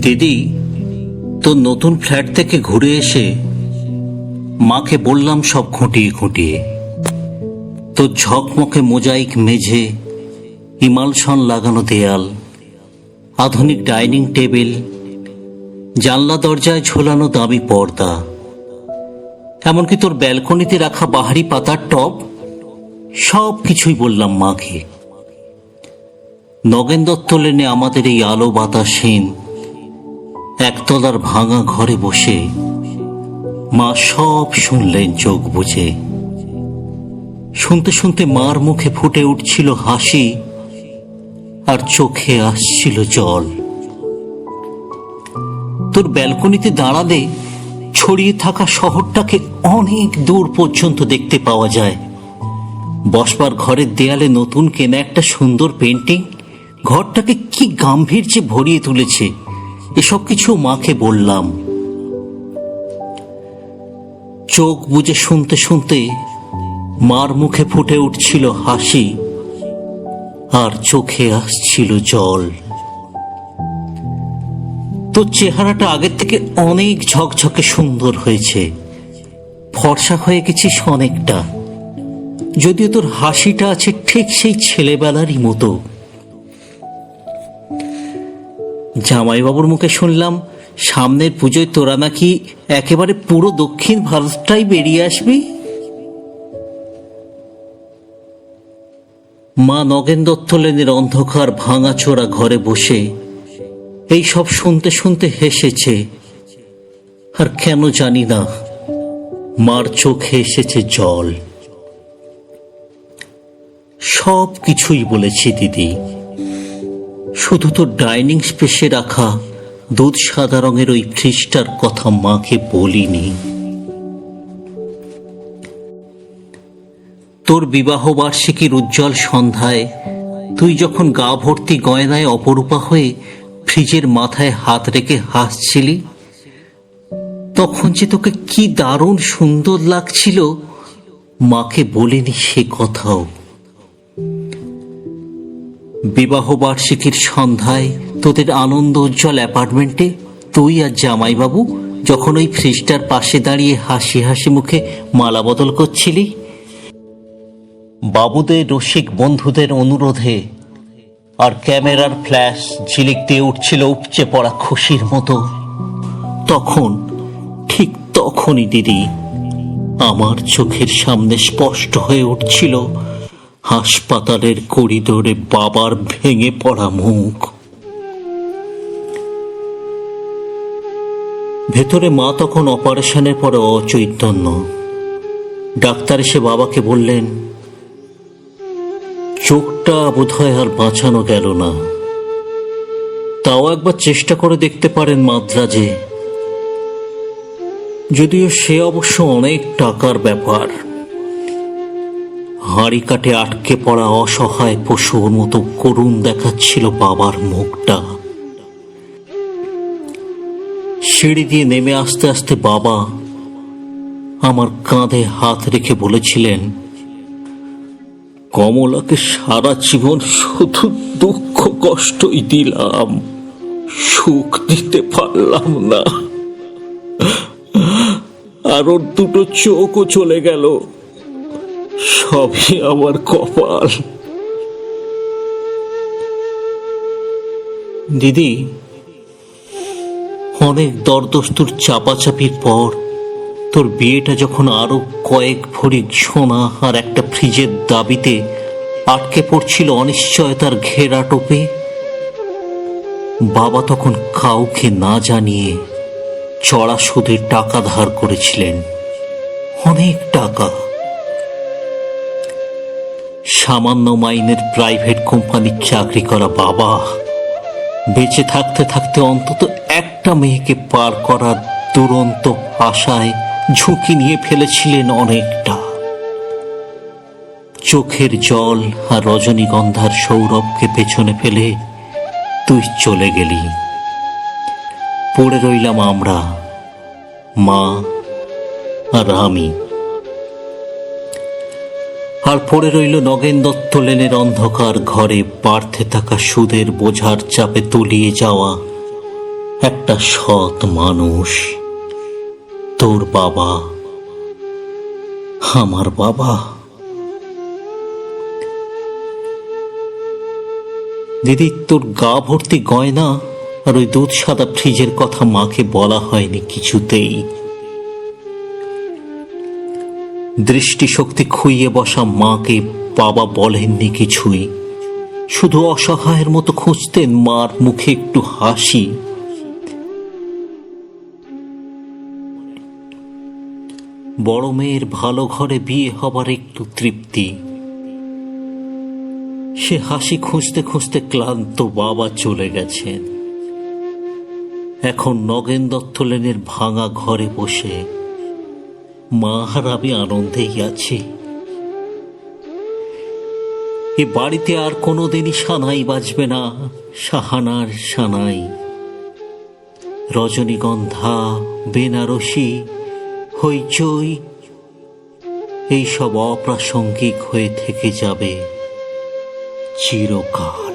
দিদি তোর নতুন ফ্ল্যাট থেকে ঘুরে এসে মাকে বললাম সব খুঁটিয়ে খুঁটিয়ে। তোর ঝকমকে মোজাইক মেঝে ইমালসন লাগানো দেয়াল, আধুনিক ডাইনিং টেবিল, জানলা দরজায় ঝোলানো দামি পর্দা। এমনকি তোর ব্যালকনিতে রাখা বাহারি পাতার টব, সব কিছুই বললাম মাকে। নগেন দত্ত লেনে আমাদের এই আলো বাতাসহীন একতলার ভাঙা ঘরে বসে মা সব শুনলেন, চোখ বুঝে শুনতে শুনতে মার মুখে ফুটে উঠছিল হাসি আর চোখে আসছিল জল। তোর ব্যালকনিতে দাঁড়ালে ছড়িয়ে থাকা শহরটাকে অনেক দূর পর্যন্ত দেখতে পাওয়া যায়। বসবার ঘরের দেয়ালে নতুন কেনা একটা সুন্দর পেন্টিং ঘরটাকে কি গাম্ভীর্যে ভরিয়ে তুলেছে। এসব কিছু মাকে বললাম। চোখ বুঝে শুনতে শুনতে মার মুখে ফুটে উঠছিল হাসি আর চোখে আসছিল জল। তোর চেহারাটা আগের থেকে অনেক ঝকঝকে সুন্দর হয়েছে। ফর্সা হয়ে গেছিস অনেকটা। যদিও তোর হাসিটা আছে ঠিক সেই ছেলেবেলারই মতো। জামাইবাবুর মুখে শুনলাম, সামনের পুজোয় তোরা নাকি একেবারে পুরো দক্ষিণ ভারতটাই বেরিয়ে আসবি? মা নগেন দত্ত লেনের অন্ধকার ভাঙাচোরা ঘরে বসে এই সব শুনতে শুনতে হেসেছে। আর কেন জানি না, মার চোখে এসেছে জল। সব কিছুই বলেছি দিদি। শুধু তো ডাইনিং স্পেসে রাখা, দুধ সাদা রঙের ওই ফ্রিজটার কথা মাকে বলিনি। তোর বিবাহ বার্ষিকীর উজ্জ্বল সন্ধ্যায় তুই যখন গা ভর্তি গয়নায় অপরূপা হয়ে ফ্রিজের মাথায় হাত রেখে হাসছিলি, তখন যে তোকে কি দারুণ সুন্দর লাগছিল, মাকে বলিনি সে কথাও। বিবাহ বার্ষিকীর সন্ধ্যায় তোদের আনন্দ উজ্জ্বল অ্যাপার্টমেন্টে তুই আর জামাইবাবু যখন ওই ফ্রিজটার পাশে দাঁড়িয়ে হাসি হাসি মুখে মালা বদল করছিলি? বাবুদের রসিক বন্ধুদের অনুরোধে আর ক্যামেরার ফ্ল্যাশ ঝিলিক দিয়ে উঠছিল উপচে পড়া খুশির মতো। তখন ঠিক তখনই দিদি আমার চোখের সামনে স্পষ্ট হয়ে উঠছিল হাসপাতালের করিডোরে বাবার ভেঙে পড়া মুখ। ভেতরে মা তখন অপারেশনের পরে অচৈতন্য। ডাক্তার এসে বাবাকে বললেন, চোখটা বোধহয় আর বাঁচানো গেল না। তাও একবার চেষ্টা করে দেখতে পারেন মাদ্রাজে। যদিও সে অবশ্য অনেক টাকার ব্যাপার। হাঁড়ি কাটে আটকে পড়া অসহায় পশুর মতো করুণ দেখাচ্ছিল বাবার মুখটা। সিঁড়ি দিয়ে নেমে আসতে আসতে বাবা আমার কাঁধে হাত রেখে বলেছিলেন, কমলাকে সারা জীবন শুধু দুঃখ কষ্টই দিলাম, সুখ দিতে পারলাম না। আর ওর দুটো চোখও চলে গেল। সবই আমার কপাল। দিদি, অনেক দরদস্তুর চাপাচাপির পর তোর বিয়েটা যখন আরও কয়েক ভরি সোনা আর একটা ফ্রিজের দাবিতে আটকে পড়ছিল অনিশ্চয়তার ঘেরা টোপে, বাবা তখন কাউকে না জানিয়ে চড়া সুদের টাকা ধার করেছিলেন। অনেক টাকা। সামান্য মাইনের প্রাইভেট কোম্পানির চাকরি করা বাবা। বেঁচে থাকতে থাকতে অন্তত একটা মেয়েকে পার করার দুরন্ত আশায় ঝুঁকি নিয়ে ফেলেছিলেন অনেকটা। চোখের জল আর রজনীগন্ধার সৌরভকে পেছনে ফেলে তুই চলে গেলি। পড়ে রইলাম আমরা, মা আর আমি। আর পড়ে রইল নগেন দত্ত লেনের অন্ধকার ঘরে পার্থে থাকা সুদের বোঝার চাপে তলিয়ে যাওয়া একটা সৎ মানুষ। তোর বাবা। আমার বাবা। দিদি, তোর গা ভর্তি গয়না আর ওই দুধ সাদা ফ্রিজের কথা মাকে বলা হয়নি কিছুতেই। দৃষ্টিশক্তি খুইয়ে বসা মাকে বাবা বলেননি কিছুই। শুধু অসহায়ের মতো খুঁজতেন মার মুখে একটু হাসি। বড় মেয়ের ভালো ঘরে বিয়ে হবার একটু তৃপ্তি। সে হাসি খুঁজতে খুঁজতে ক্লান্ত বাবা চলে গেছেন। এখন নগেন দত্ত লেনের ভাঙা ঘরে বসে মা আর আমি আনন্দেই আছি। এ বাড়িতে আর কোনোদিনই সানাই বাজবে না। সাহানার সানাই। রজনীগন্ধা, বেনারসি, হইচই, এইসব অপ্রাসঙ্গিক হয়ে থেকে যাবে চিরকাল।